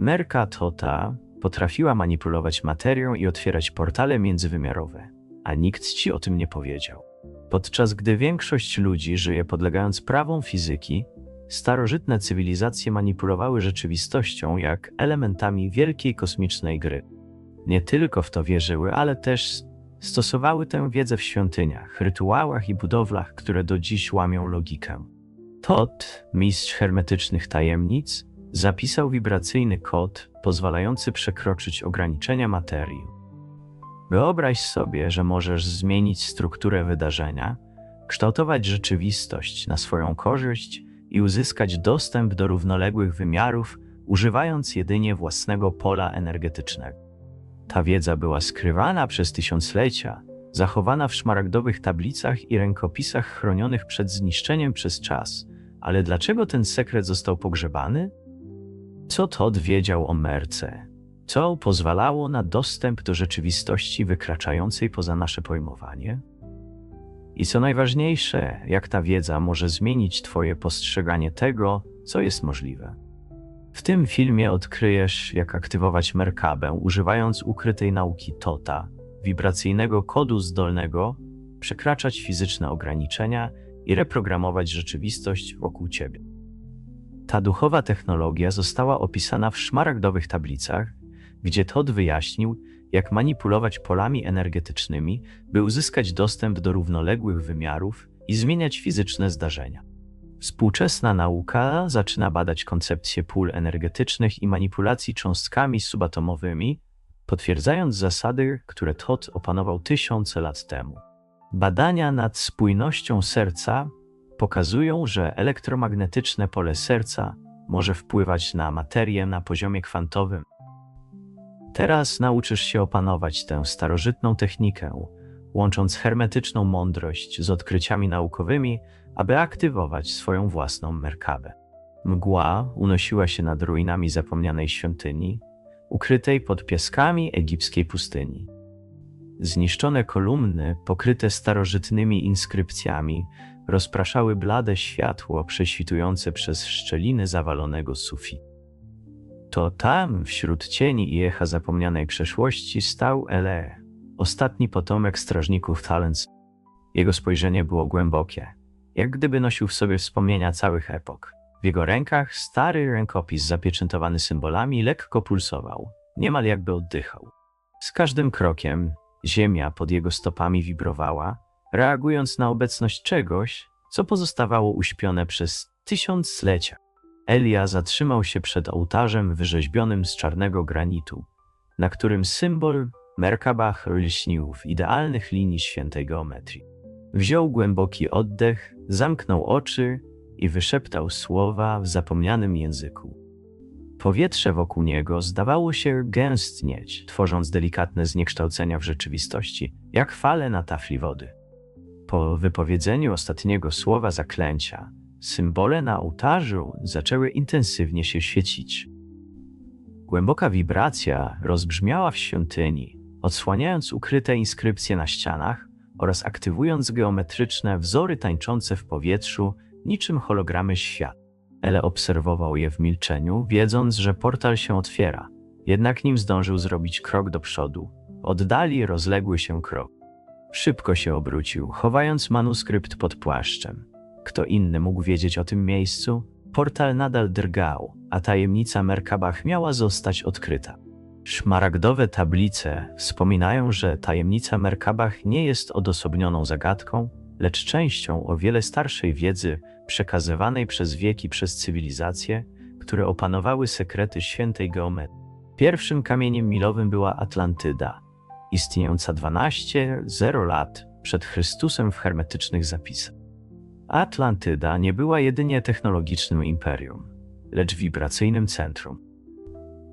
Merka Tota potrafiła manipulować materią i otwierać portale międzywymiarowe, a nikt ci o tym nie powiedział. Podczas gdy większość ludzi żyje podlegając prawom fizyki, starożytne cywilizacje manipulowały rzeczywistością jak elementami wielkiej kosmicznej gry. Nie tylko w to wierzyły, ale też stosowały tę wiedzę w świątyniach, rytuałach i budowlach, które do dziś łamią logikę. Tot, mistrz hermetycznych tajemnic, zapisał wibracyjny kod pozwalający przekroczyć ograniczenia materii. Wyobraź sobie, że możesz zmienić strukturę wydarzenia, kształtować rzeczywistość na swoją korzyść i uzyskać dostęp do równoległych wymiarów, używając jedynie własnego pola energetycznego. Ta wiedza była skrywana przez tysiąclecia, zachowana w szmaragdowych tablicach i rękopisach chronionych przed zniszczeniem przez czas. Ale dlaczego ten sekret został pogrzebany? Co Todd wiedział o Merce? Co pozwalało na dostęp do rzeczywistości wykraczającej poza nasze pojmowanie? I co najważniejsze, jak ta wiedza może zmienić Twoje postrzeganie tego, co jest możliwe. W tym filmie odkryjesz, jak aktywować Merkabę, używając ukrytej nauki Tota, wibracyjnego kodu zdolnego przekraczać fizyczne ograniczenia i reprogramować rzeczywistość wokół Ciebie. Ta duchowa technologia została opisana w szmaragdowych tablicach, gdzie Todd wyjaśnił, jak manipulować polami energetycznymi, by uzyskać dostęp do równoległych wymiarów i zmieniać fizyczne zdarzenia. Współczesna nauka zaczyna badać koncepcje pól energetycznych i manipulacji cząstkami subatomowymi, potwierdzając zasady, które Todd opanował tysiące lat temu. Badania nad spójnością serca pokazują, że elektromagnetyczne pole serca może wpływać na materię na poziomie kwantowym. Teraz nauczysz się opanować tę starożytną technikę, łącząc hermetyczną mądrość z odkryciami naukowymi, aby aktywować swoją własną merkabę. Mgła unosiła się nad ruinami zapomnianej świątyni, ukrytej pod piaskami egipskiej pustyni. Zniszczone kolumny, pokryte starożytnymi inskrypcjami, rozpraszały blade światło prześwitujące przez szczeliny zawalonego sufitu. To tam, wśród cieni i echa zapomnianej przeszłości, stał Ele, ostatni potomek strażników Talents. Jego spojrzenie było głębokie, jak gdyby nosił w sobie wspomnienia całych epok. W jego rękach stary rękopis zapieczętowany symbolami lekko pulsował, niemal jakby oddychał. Z każdym krokiem ziemia pod jego stopami wibrowała, reagując na obecność czegoś, co pozostawało uśpione przez tysiąclecia. Elia zatrzymał się przed ołtarzem wyrzeźbionym z czarnego granitu, na którym symbol Merkabah lśnił w idealnych linii świętej geometrii. Wziął głęboki oddech, zamknął oczy i wyszeptał słowa w zapomnianym języku. Powietrze wokół niego zdawało się gęstnieć, tworząc delikatne zniekształcenia w rzeczywistości, jak fale na tafli wody. Po wypowiedzeniu ostatniego słowa zaklęcia, symbole na ołtarzu zaczęły intensywnie się świecić. Głęboka wibracja rozbrzmiała w świątyni, odsłaniając ukryte inskrypcje na ścianach oraz aktywując geometryczne wzory tańczące w powietrzu niczym hologramy świata. Ele obserwował je w milczeniu, wiedząc, że portal się otwiera. Jednak nim zdążył zrobić krok do przodu, oddali rozległy się krok. Szybko się obrócił, chowając manuskrypt pod płaszczem. Kto inny mógł wiedzieć o tym miejscu? Portal nadal drgał, a tajemnica Merkabach miała zostać odkryta. Szmaragdowe tablice wspominają, że tajemnica Merkabach nie jest odosobnioną zagadką, lecz częścią o wiele starszej wiedzy przekazywanej przez wieki przez cywilizacje, które opanowały sekrety świętej geometrii. Pierwszym kamieniem milowym była Atlantyda, istniejąca 12-0 lat przed Chrystusem w hermetycznych zapisach. Atlantyda nie była jedynie technologicznym imperium, lecz wibracyjnym centrum.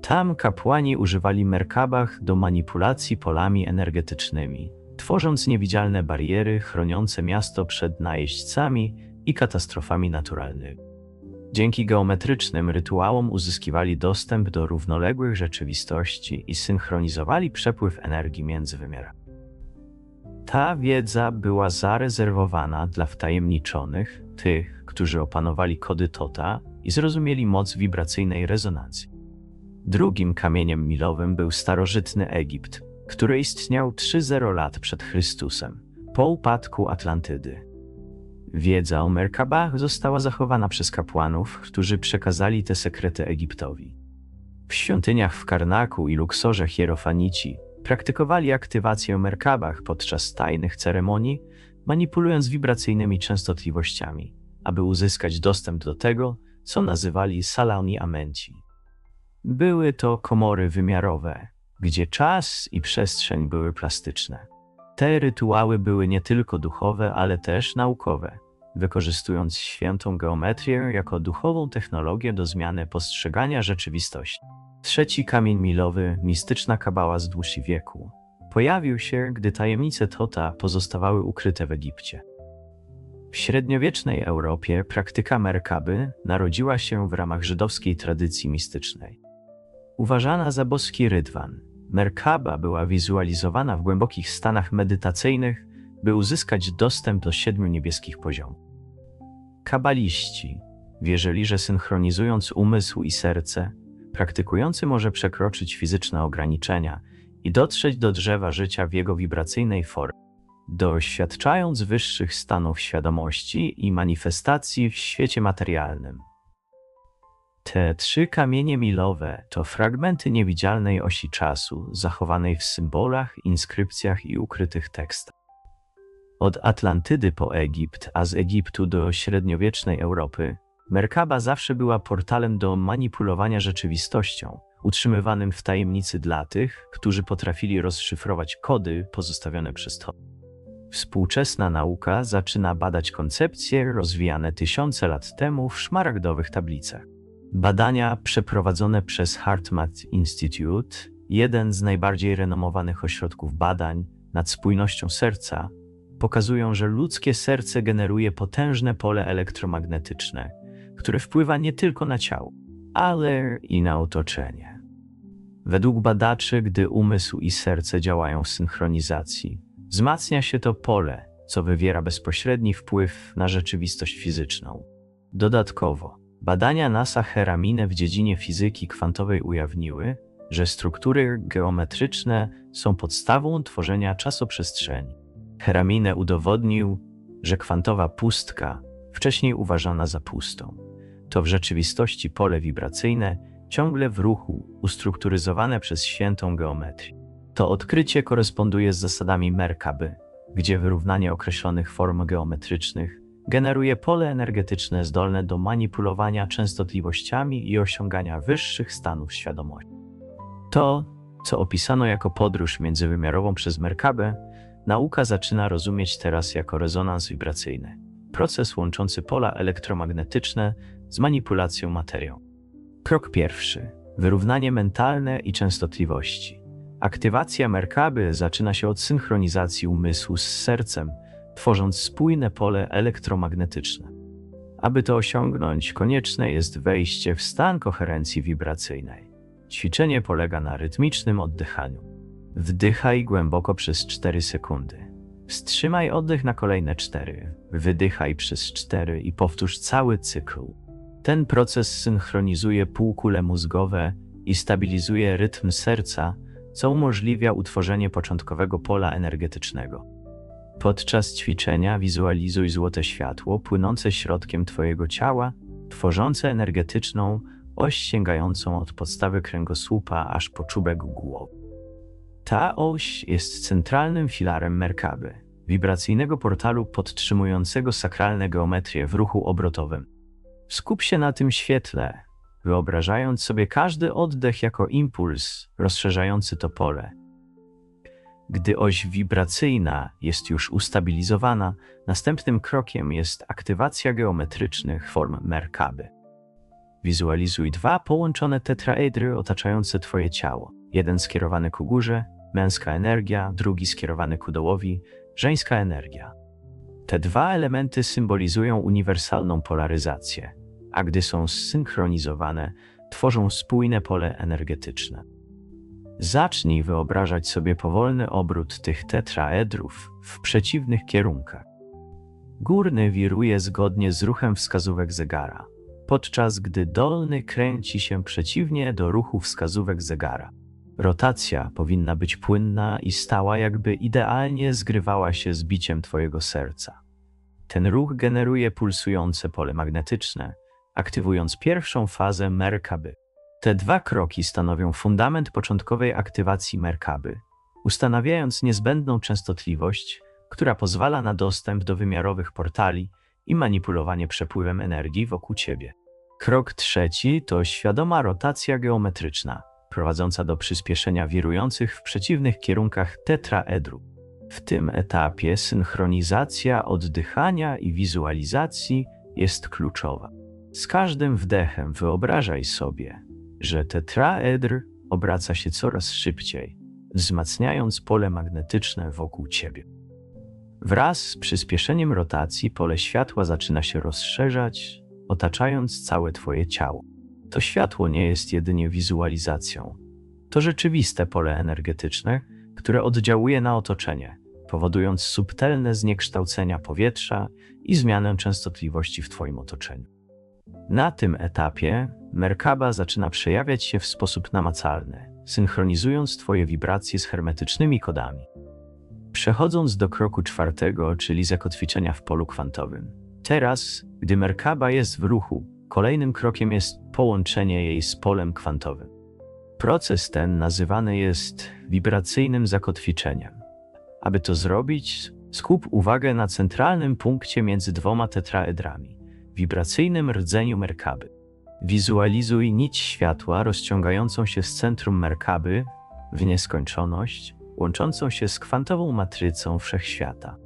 Tam kapłani używali merkabach do manipulacji polami energetycznymi, tworząc niewidzialne bariery chroniące miasto przed najeźdźcami i katastrofami naturalnymi. Dzięki geometrycznym rytuałom uzyskiwali dostęp do równoległych rzeczywistości i synchronizowali przepływ energii między wymiarami. Ta wiedza była zarezerwowana dla wtajemniczonych, tych, którzy opanowali kody Tota i zrozumieli moc wibracyjnej rezonancji. Drugim kamieniem milowym był starożytny Egipt, który istniał 3.0 lat przed Chrystusem, po upadku Atlantydy. Wiedza o Merkabach została zachowana przez kapłanów, którzy przekazali te sekrety Egiptowi. W świątyniach w Karnaku i Luksorze hierofanici praktykowali aktywację Merkabach podczas tajnych ceremonii, manipulując wibracyjnymi częstotliwościami, aby uzyskać dostęp do tego, co nazywali salami amenci. Były to komory wymiarowe, gdzie czas i przestrzeń były plastyczne. Te rytuały były nie tylko duchowe, ale też naukowe, wykorzystując świętą geometrię jako duchową technologię do zmiany postrzegania rzeczywistości. Trzeci kamień milowy, mistyczna kabała z dłużsi wieku, pojawił się, gdy tajemnice Tota pozostawały ukryte w Egipcie. W średniowiecznej Europie praktyka Merkaby narodziła się w ramach żydowskiej tradycji mistycznej. Uważana za boski rydwan, Merkaba była wizualizowana w głębokich stanach medytacyjnych, by uzyskać dostęp do siedmiu niebieskich poziomów. Kabaliści wierzyli, że synchronizując umysł i serce, praktykujący może przekroczyć fizyczne ograniczenia i dotrzeć do drzewa życia w jego wibracyjnej formie, doświadczając wyższych stanów świadomości i manifestacji w świecie materialnym. Te trzy kamienie milowe to fragmenty niewidzialnej osi czasu, zachowanej w symbolach, inskrypcjach i ukrytych tekstach. Od Atlantydy po Egipt, a z Egiptu do średniowiecznej Europy, Merkaba zawsze była portalem do manipulowania rzeczywistością, utrzymywanym w tajemnicy dla tych, którzy potrafili rozszyfrować kody pozostawione przez to. Współczesna nauka zaczyna badać koncepcje rozwijane tysiące lat temu w szmaragdowych tablicach. Badania przeprowadzone przez HeartMath Institute, jeden z najbardziej renomowanych ośrodków badań nad spójnością serca, pokazują, że ludzkie serce generuje potężne pole elektromagnetyczne, które wpływa nie tylko na ciało, ale i na otoczenie. Według badaczy, gdy umysł i serce działają w synchronizacji, wzmacnia się to pole, co wywiera bezpośredni wpływ na rzeczywistość fizyczną. Dodatkowo, badania NASA Heramine w dziedzinie fizyki kwantowej ujawniły, że struktury geometryczne są podstawą tworzenia czasoprzestrzeni. Heramine udowodnił, że kwantowa pustka, wcześniej uważana za pustą, to w rzeczywistości pole wibracyjne ciągle w ruchu, ustrukturyzowane przez świętą geometrię. To odkrycie koresponduje z zasadami Merkaby, gdzie wyrównanie określonych form geometrycznych generuje pole energetyczne zdolne do manipulowania częstotliwościami i osiągania wyższych stanów świadomości. To, co opisano jako podróż międzywymiarową przez Merkabę, nauka zaczyna rozumieć teraz jako rezonans wibracyjny, proces łączący pola elektromagnetyczne z manipulacją materią. Krok pierwszy: wyrównanie mentalne i częstotliwości. Aktywacja Merkaby zaczyna się od synchronizacji umysłu z sercem, tworząc spójne pole elektromagnetyczne. Aby to osiągnąć, konieczne jest wejście w stan koherencji wibracyjnej. Ćwiczenie polega na rytmicznym oddychaniu. Wdychaj głęboko przez 4 sekundy. Wstrzymaj oddech na kolejne 4. Wydychaj przez 4 i powtórz cały cykl. Ten proces synchronizuje półkule mózgowe i stabilizuje rytm serca, co umożliwia utworzenie początkowego pola energetycznego. Podczas ćwiczenia wizualizuj złote światło płynące środkiem Twojego ciała, tworzące energetyczną oś sięgającą od podstawy kręgosłupa aż po czubek głowy. Ta oś jest centralnym filarem Merkaby, wibracyjnego portalu podtrzymującego sakralne geometrię w ruchu obrotowym. Skup się na tym świetle, wyobrażając sobie każdy oddech jako impuls rozszerzający to pole. Gdy oś wibracyjna jest już ustabilizowana, następnym krokiem jest aktywacja geometrycznych form Merkaby. Wizualizuj dwa połączone tetraedry otaczające Twoje ciało. Jeden skierowany ku górze, męska energia, drugi skierowany ku dołowi, żeńska energia. Te dwa elementy symbolizują uniwersalną polaryzację, a gdy są zsynchronizowane, tworzą spójne pole energetyczne. Zacznij wyobrażać sobie powolny obrót tych tetraedrów w przeciwnych kierunkach. Górny wiruje zgodnie z ruchem wskazówek zegara, podczas gdy dolny kręci się przeciwnie do ruchu wskazówek zegara. Rotacja powinna być płynna i stała, jakby idealnie zgrywała się z biciem Twojego serca. Ten ruch generuje pulsujące pole magnetyczne, aktywując pierwszą fazę Merkaby. Te dwa kroki stanowią fundament początkowej aktywacji Merkaby, ustanawiając niezbędną częstotliwość, która pozwala na dostęp do wymiarowych portali i manipulowanie przepływem energii wokół Ciebie. Krok trzeci to świadoma rotacja geometryczna, prowadząca do przyspieszenia wirujących w przeciwnych kierunkach tetraedru. W tym etapie synchronizacja oddychania i wizualizacji jest kluczowa. Z każdym wdechem wyobrażaj sobie, że tetraedr obraca się coraz szybciej, wzmacniając pole magnetyczne wokół ciebie. Wraz z przyspieszeniem rotacji pole światła zaczyna się rozszerzać, otaczając całe Twoje ciało. To światło nie jest jedynie wizualizacją. To rzeczywiste pole energetyczne, które oddziałuje na otoczenie, powodując subtelne zniekształcenia powietrza i zmianę częstotliwości w Twoim otoczeniu. Na tym etapie Merkaba zaczyna przejawiać się w sposób namacalny, synchronizując Twoje wibracje z hermetycznymi kodami. Przechodząc do kroku czwartego, czyli zakotwiczenia w polu kwantowym. Teraz, gdy Merkaba jest w ruchu, kolejnym krokiem jest połączenie jej z polem kwantowym. Proces ten nazywany jest wibracyjnym zakotwiczeniem. Aby to zrobić, skup uwagę na centralnym punkcie między dwoma tetraedrami, wibracyjnym rdzeniu Merkaby. Wizualizuj nić światła rozciągającą się z centrum Merkaby w nieskończoność, łączącą się z kwantową matrycą wszechświata.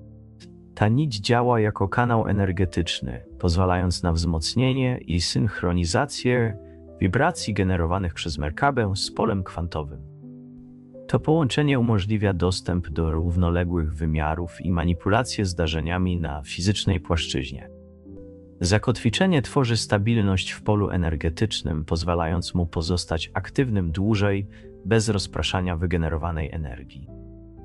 Ta nić działa jako kanał energetyczny, pozwalając na wzmocnienie i synchronizację wibracji generowanych przez Merkabę z polem kwantowym. To połączenie umożliwia dostęp do równoległych wymiarów i manipulację zdarzeniami na fizycznej płaszczyźnie. Zakotwiczenie tworzy stabilność w polu energetycznym, pozwalając mu pozostać aktywnym dłużej, bez rozpraszania wygenerowanej energii.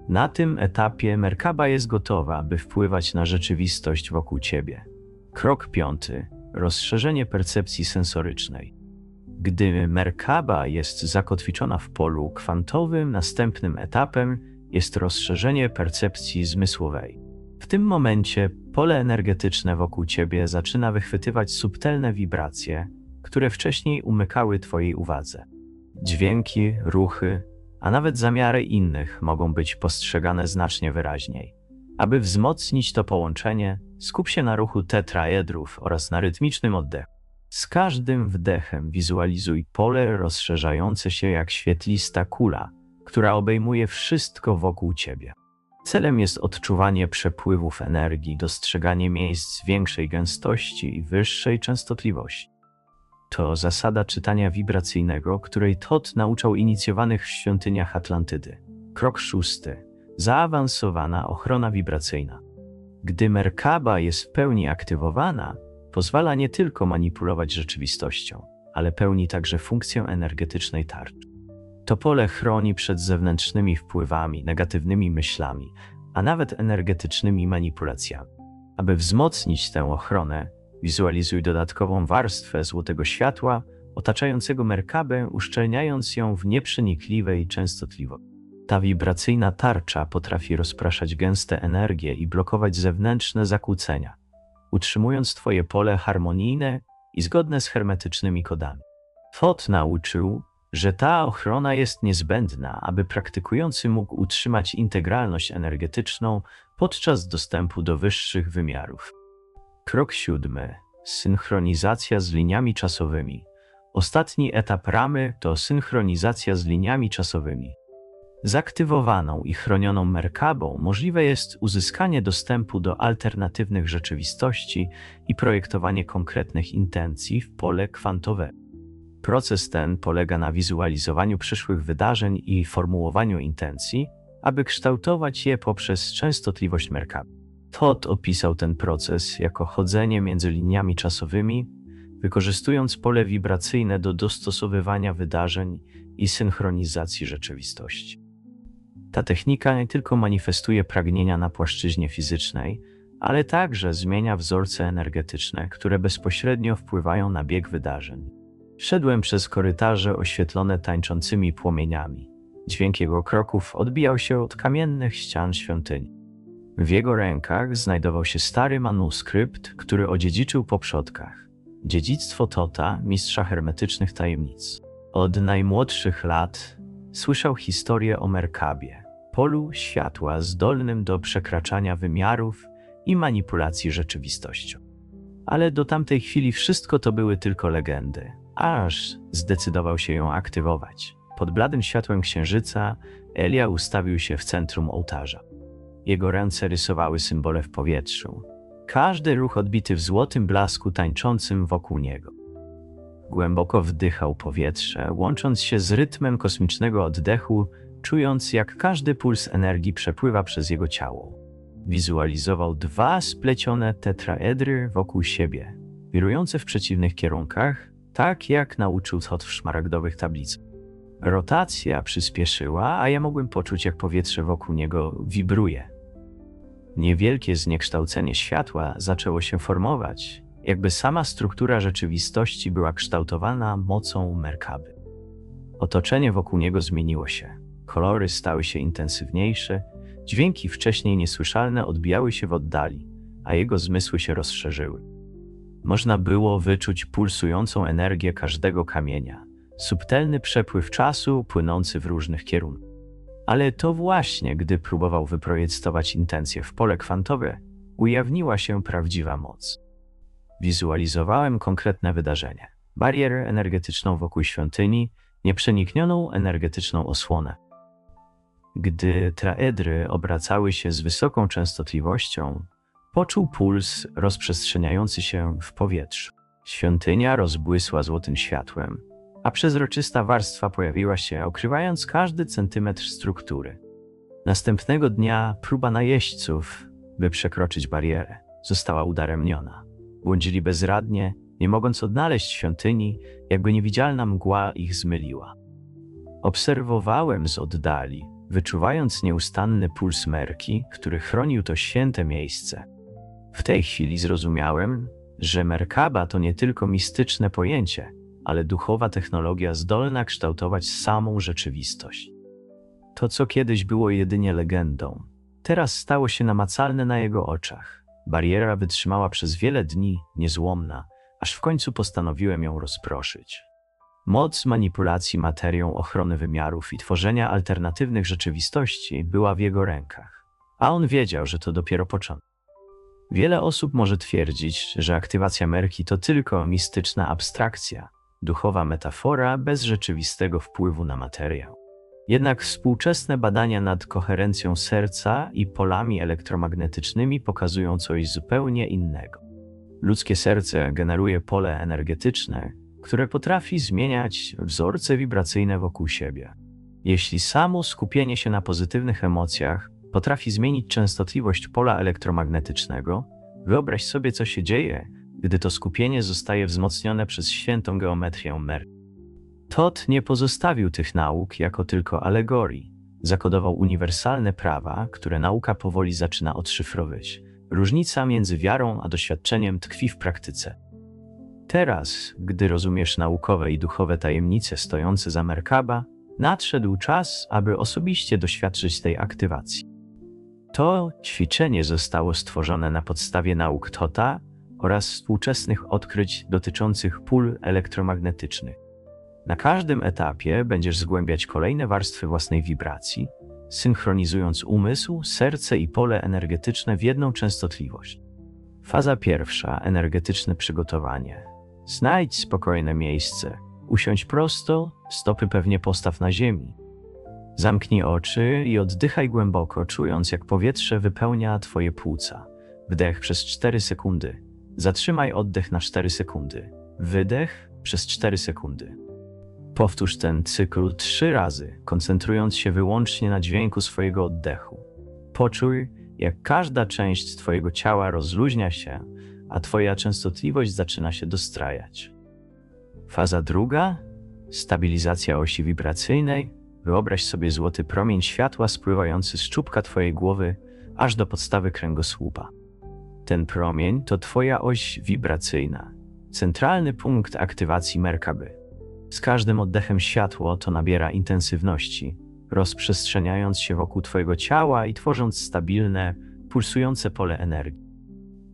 Na tym etapie Merkaba jest gotowa, by wpływać na rzeczywistość wokół ciebie. Krok piąty rozszerzenie percepcji sensorycznej. Gdy Merkaba jest zakotwiczona w polu kwantowym, następnym etapem jest rozszerzenie percepcji zmysłowej. W tym momencie pole energetyczne wokół ciebie zaczyna wychwytywać subtelne wibracje, które wcześniej umykały twojej uwadze. Dźwięki, ruchy, a nawet zamiary innych mogą być postrzegane znacznie wyraźniej. Aby wzmocnić to połączenie, skup się na ruchu tetraedrów oraz na rytmicznym oddechu. Z każdym wdechem wizualizuj pole rozszerzające się jak świetlista kula, która obejmuje wszystko wokół ciebie. Celem jest odczuwanie przepływów energii, dostrzeganie miejsc większej gęstości i wyższej częstotliwości. To zasada czytania wibracyjnego, której Todd nauczał inicjowanych w świątyniach Atlantydy. Krok szósty. Zaawansowana ochrona wibracyjna. Gdy Merkaba jest w pełni aktywowana, pozwala nie tylko manipulować rzeczywistością, ale pełni także funkcję energetycznej tarczy. To pole chroni przed zewnętrznymi wpływami, negatywnymi myślami, a nawet energetycznymi manipulacjami. Aby wzmocnić tę ochronę, wizualizuj dodatkową warstwę złotego światła otaczającego Merkabę, uszczelniając ją w nieprzenikliwej częstotliwości. Ta wibracyjna tarcza potrafi rozpraszać gęste energie i blokować zewnętrzne zakłócenia, utrzymując Twoje pole harmonijne i zgodne z hermetycznymi kodami. Fot nauczył, że ta ochrona jest niezbędna, aby praktykujący mógł utrzymać integralność energetyczną podczas dostępu do wyższych wymiarów. Krok siódmy. Synchronizacja z liniami czasowymi. Ostatni etap ramy to synchronizacja z liniami czasowymi. Zaktywowaną i chronioną Merkabą możliwe jest uzyskanie dostępu do alternatywnych rzeczywistości i projektowanie konkretnych intencji w pole kwantowe. Proces ten polega na wizualizowaniu przyszłych wydarzeń i formułowaniu intencji, aby kształtować je poprzez częstotliwość Merkaby. Todd opisał ten proces jako chodzenie między liniami czasowymi, wykorzystując pole wibracyjne do dostosowywania wydarzeń i synchronizacji rzeczywistości. Ta technika nie tylko manifestuje pragnienia na płaszczyźnie fizycznej, ale także zmienia wzorce energetyczne, które bezpośrednio wpływają na bieg wydarzeń. Szedłem przez korytarze oświetlone tańczącymi płomieniami. Dźwięk jego kroków odbijał się od kamiennych ścian świątyni. W jego rękach znajdował się stary manuskrypt, który odziedziczył po przodkach. Dziedzictwo Tota, mistrza hermetycznych tajemnic. Od najmłodszych lat słyszał historię o Merkabie, polu światła zdolnym do przekraczania wymiarów i manipulacji rzeczywistością. Ale do tamtej chwili wszystko to były tylko legendy, aż zdecydował się ją aktywować. Pod bladym światłem księżyca Elia ustawił się w centrum ołtarza. Jego ręce rysowały symbole w powietrzu. Każdy ruch odbity w złotym blasku tańczącym wokół niego. Głęboko wdychał powietrze, łącząc się z rytmem kosmicznego oddechu, czując jak każdy puls energii przepływa przez jego ciało. Wizualizował dwa splecione tetraedry wokół siebie, wirujące w przeciwnych kierunkach, tak jak nauczył Thot w szmaragdowych tablicach. Rotacja przyspieszyła, a ja mogłem poczuć, jak powietrze wokół niego wibruje. Niewielkie zniekształcenie światła zaczęło się formować, jakby sama struktura rzeczywistości była kształtowana mocą Merkaby. Otoczenie wokół niego zmieniło się. Kolory stały się intensywniejsze, dźwięki wcześniej niesłyszalne odbijały się w oddali, a jego zmysły się rozszerzyły. Można było wyczuć pulsującą energię każdego kamienia, subtelny przepływ czasu płynący w różnych kierunkach. Ale to właśnie, gdy próbował wyprojektować intencje w pole kwantowe, ujawniła się prawdziwa moc. Wizualizowałem konkretne wydarzenie. Barierę energetyczną wokół świątyni, nieprzeniknioną energetyczną osłonę. Gdy traedry obracały się z wysoką częstotliwością, poczuł puls rozprzestrzeniający się w powietrzu. Świątynia rozbłysła złotym światłem, a przezroczysta warstwa pojawiła się, okrywając każdy centymetr struktury. Następnego dnia próba najeźdźców, by przekroczyć barierę, została udaremniona. Błądzili bezradnie, nie mogąc odnaleźć świątyni, jakby niewidzialna mgła ich zmyliła. Obserwowałem z oddali, wyczuwając nieustanny puls Merki, który chronił to święte miejsce. W tej chwili zrozumiałem, że Merkaba to nie tylko mistyczne pojęcie, ale duchowa technologia zdolna kształtować samą rzeczywistość. To, co kiedyś było jedynie legendą, teraz stało się namacalne na jego oczach. Bariera wytrzymała przez wiele dni, niezłomna, aż w końcu postanowiłem ją rozproszyć. Moc manipulacji materią ochrony wymiarów i tworzenia alternatywnych rzeczywistości była w jego rękach, a on wiedział, że to dopiero początek. Wiele osób może twierdzić, że aktywacja Merki to tylko mistyczna abstrakcja, duchowa metafora bez rzeczywistego wpływu na materiał. Jednak współczesne badania nad koherencją serca i polami elektromagnetycznymi pokazują coś zupełnie innego. Ludzkie serce generuje pole energetyczne, które potrafi zmieniać wzorce wibracyjne wokół siebie. Jeśli samo skupienie się na pozytywnych emocjach potrafi zmienić częstotliwość pola elektromagnetycznego, wyobraź sobie, co się dzieje, gdy to skupienie zostaje wzmocnione przez świętą geometrię Mer. Tot nie pozostawił tych nauk jako tylko alegorii. Zakodował uniwersalne prawa, które nauka powoli zaczyna odszyfrować. Różnica między wiarą a doświadczeniem tkwi w praktyce. Teraz, gdy rozumiesz naukowe i duchowe tajemnice stojące za Merkaba, nadszedł czas, aby osobiście doświadczyć tej aktywacji. To ćwiczenie zostało stworzone na podstawie nauk Tota oraz współczesnych odkryć dotyczących pól elektromagnetycznych. Na każdym etapie będziesz zgłębiać kolejne warstwy własnej wibracji, synchronizując umysł, serce i pole energetyczne w jedną częstotliwość. Faza pierwsza energetyczne przygotowanie. Znajdź spokojne miejsce, usiądź prosto, stopy pewnie postaw na ziemi. Zamknij oczy i oddychaj głęboko, czując jak powietrze wypełnia Twoje płuca. Wdech przez 4 sekundy. Zatrzymaj oddech na 4 sekundy. Wydech przez 4 sekundy. Powtórz ten cykl trzy razy, koncentrując się wyłącznie na dźwięku swojego oddechu. Poczuj, jak każda część Twojego ciała rozluźnia się, a Twoja częstotliwość zaczyna się dostrajać. Faza druga stabilizacja osi wibracyjnej. Wyobraź sobie złoty promień światła spływający z czubka Twojej głowy aż do podstawy kręgosłupa. Ten promień to Twoja oś wibracyjna, centralny punkt aktywacji Merkaby. Z każdym oddechem światło to nabiera intensywności, rozprzestrzeniając się wokół Twojego ciała i tworząc stabilne, pulsujące pole energii.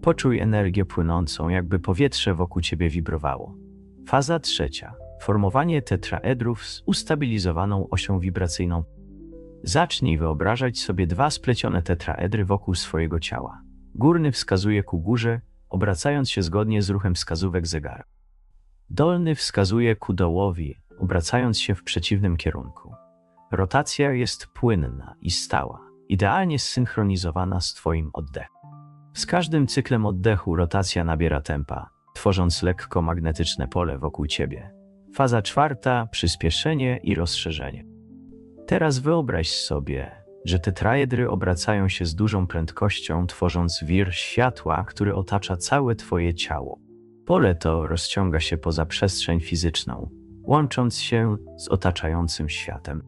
Poczuj energię płynącą, jakby powietrze wokół Ciebie wibrowało. Faza trzecia. Formowanie tetraedrów z ustabilizowaną osią wibracyjną. Zacznij wyobrażać sobie dwa splecione tetraedry wokół swojego ciała. Górny wskazuje ku górze, obracając się zgodnie z ruchem wskazówek zegara. Dolny wskazuje ku dołowi, obracając się w przeciwnym kierunku. Rotacja jest płynna i stała, idealnie zsynchronizowana z Twoim oddechem. Z każdym cyklem oddechu rotacja nabiera tempa, tworząc lekko magnetyczne pole wokół Ciebie. Faza czwarta przyspieszenie i rozszerzenie. Teraz wyobraź sobie, że te trajedry obracają się z dużą prędkością, tworząc wir światła, który otacza całe Twoje ciało. Pole to rozciąga się poza przestrzeń fizyczną, łącząc się z otaczającym światem.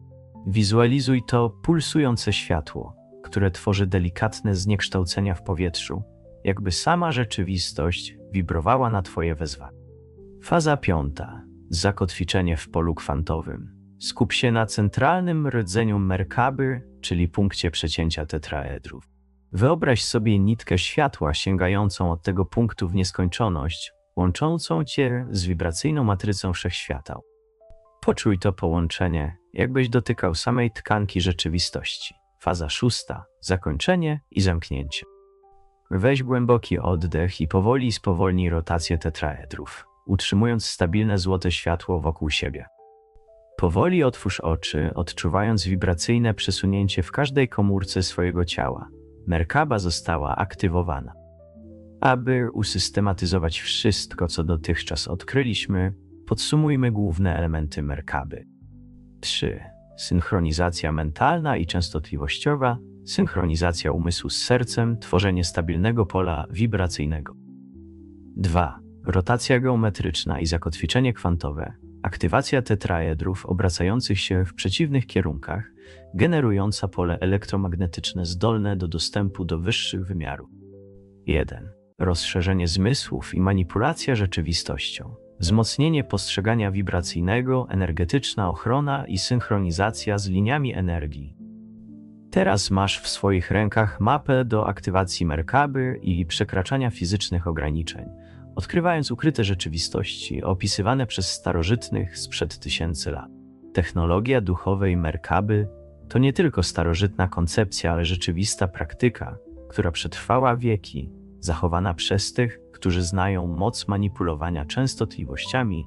Wizualizuj to pulsujące światło, które tworzy delikatne zniekształcenia w powietrzu, jakby sama rzeczywistość wibrowała na Twoje wezwanie. Faza piąta. Zakotwiczenie w polu kwantowym. Skup się na centralnym rdzeniu Merkaby, czyli punkcie przecięcia tetraedrów. Wyobraź sobie nitkę światła sięgającą od tego punktu w nieskończoność, łączącą Cię z wibracyjną matrycą wszechświata. Poczuj to połączenie, jakbyś dotykał samej tkanki rzeczywistości. Faza szósta. Zakończenie i zamknięcie. Weź głęboki oddech i powoli spowolnij rotację tetraedrów, utrzymując stabilne złote światło wokół siebie. Powoli otwórz oczy, odczuwając wibracyjne przesunięcie w każdej komórce swojego ciała. Merkaba została aktywowana. Aby usystematyzować wszystko, co dotychczas odkryliśmy, podsumujmy główne elementy Merkaby. 3. Synchronizacja mentalna i częstotliwościowa, synchronizacja umysłu z sercem, tworzenie stabilnego pola wibracyjnego. 2. Rotacja geometryczna i zakotwiczenie kwantowe, aktywacja tetraedrów obracających się w przeciwnych kierunkach, generująca pole elektromagnetyczne zdolne do dostępu do wyższych wymiarów. 1. Rozszerzenie zmysłów i manipulacja rzeczywistością, wzmocnienie postrzegania wibracyjnego, energetyczna ochrona i synchronizacja z liniami energii. Teraz masz w swoich rękach mapę do aktywacji Merkaby i przekraczania fizycznych ograniczeń, odkrywając ukryte rzeczywistości opisywane przez starożytnych sprzed tysięcy lat. Technologia duchowej Merkaby to nie tylko starożytna koncepcja, ale rzeczywista praktyka, która przetrwała wieki, zachowana przez tych, którzy znają moc manipulowania częstotliwościami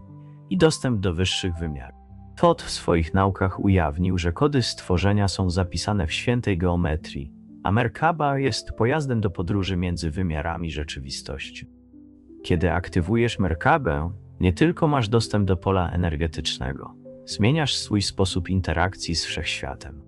i dostęp do wyższych wymiarów. Todd w swoich naukach ujawnił, że kody stworzenia są zapisane w świętej geometrii, a Merkaba jest pojazdem do podróży między wymiarami rzeczywistości. Kiedy aktywujesz Merkabę, nie tylko masz dostęp do pola energetycznego, zmieniasz swój sposób interakcji z wszechświatem.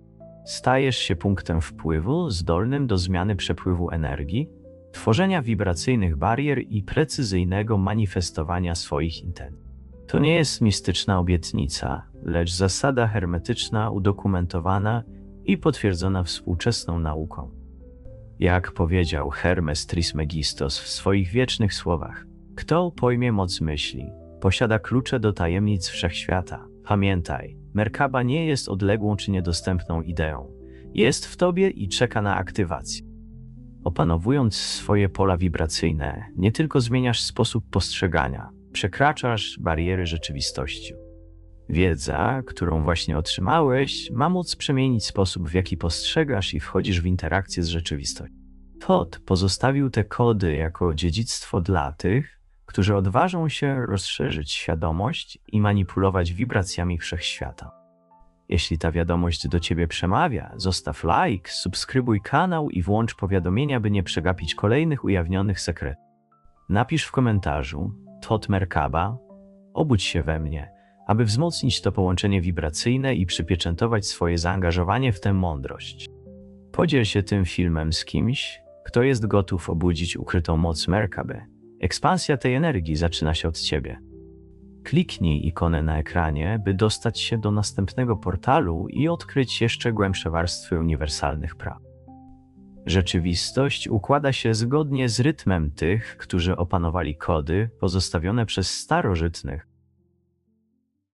Stajesz się punktem wpływu zdolnym do zmiany przepływu energii, tworzenia wibracyjnych barier i precyzyjnego manifestowania swoich intencji. To nie jest mistyczna obietnica, lecz zasada hermetyczna udokumentowana i potwierdzona współczesną nauką. Jak powiedział Hermes Trismegistos w swoich wiecznych słowach, kto pojmie moc myśli, posiada klucze do tajemnic wszechświata. Pamiętaj, Merkaba nie jest odległą czy niedostępną ideą. Jest w tobie i czeka na aktywację. Opanowując swoje pola wibracyjne, nie tylko zmieniasz sposób postrzegania, przekraczasz bariery rzeczywistości. Wiedza, którą właśnie otrzymałeś, ma móc przemienić sposób, w jaki postrzegasz i wchodzisz w interakcję z rzeczywistością. Todd pozostawił te kody jako dziedzictwo dla tych, którzy odważą się rozszerzyć świadomość i manipulować wibracjami wszechświata. Jeśli ta wiadomość do Ciebie przemawia, zostaw like, subskrybuj kanał i włącz powiadomienia, by nie przegapić kolejnych ujawnionych sekretów. Napisz w komentarzu Todd Merkaba, obudź się we mnie, aby wzmocnić to połączenie wibracyjne i przypieczętować swoje zaangażowanie w tę mądrość. Podziel się tym filmem z kimś, kto jest gotów obudzić ukrytą moc Merkaby. Ekspansja tej energii zaczyna się od Ciebie. Kliknij ikonę na ekranie, by dostać się do następnego portalu i odkryć jeszcze głębsze warstwy uniwersalnych praw. Rzeczywistość układa się zgodnie z rytmem tych, którzy opanowali kody pozostawione przez starożytnych.